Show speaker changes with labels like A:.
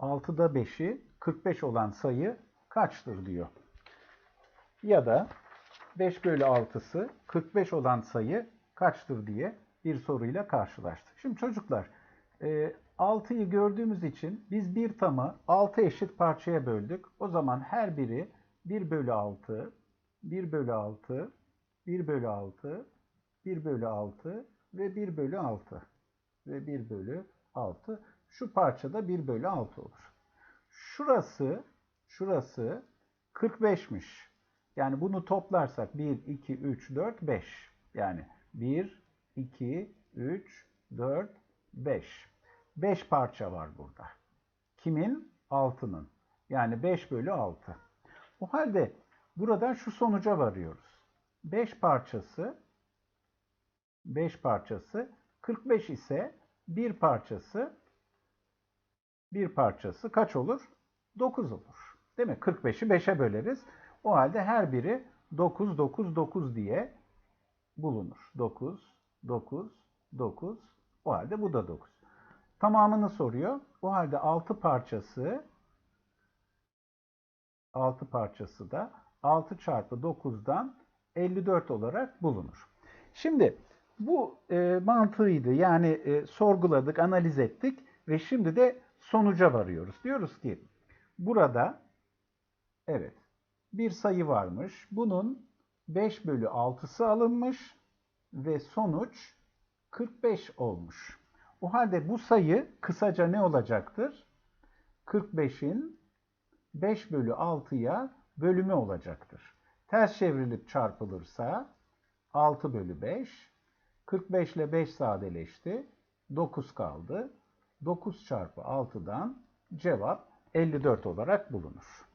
A: 6'da 5'i 45 olan sayı kaçtır diyor. Ya da 5 bölü 6'sı 45 olan sayı kaçtır diye bir soruyla karşılaştık. Şimdi çocuklar e, 6'yı gördüğümüz için biz bir tamı 6 eşit parçaya böldük. O zaman her biri 1 bölü 6, 1 bölü 6, 1 bölü 6, 1 bölü 6 ve 1 bölü 6 ve 1 bölü 6. Şu parçada 1 bölü 6 olur. Şurası, şurası 45'miş. Yani bunu toplarsak 1, 2, 3, 4, 5. Yani 1, 2, 3, 4, 5. 5 parça var burada. Kimin? 6'nın. Yani 5 bölü 6. O halde buradan şu sonuca varıyoruz. 5 parçası 5 parçası 45 ise bir parçası bir parçası kaç olur? 9 olur. Değil mi? 45'i 5'e böleriz. O halde her biri 9, 9, 9 diye bulunur. 9, 9, 9. O halde bu da 9. Tamamını soruyor. O halde 6 parçası 6 parçası da 6 çarpı 9'dan 54 olarak bulunur. Şimdi bu e, mantığıydı. Yani e, sorguladık, analiz ettik ve şimdi de sonuca varıyoruz. Diyoruz ki burada evet bir sayı varmış. Bunun 5 bölü 6'sı alınmış ve sonuç 45 olmuş. O halde bu sayı kısaca ne olacaktır? 45'in 5 bölü 6'ya bölümü olacaktır. Ters çevrilip çarpılırsa 6 bölü 5. 45 ile 5 sadeleşti. 9 kaldı. 9 çarpı 6'dan cevap 54 olarak bulunur.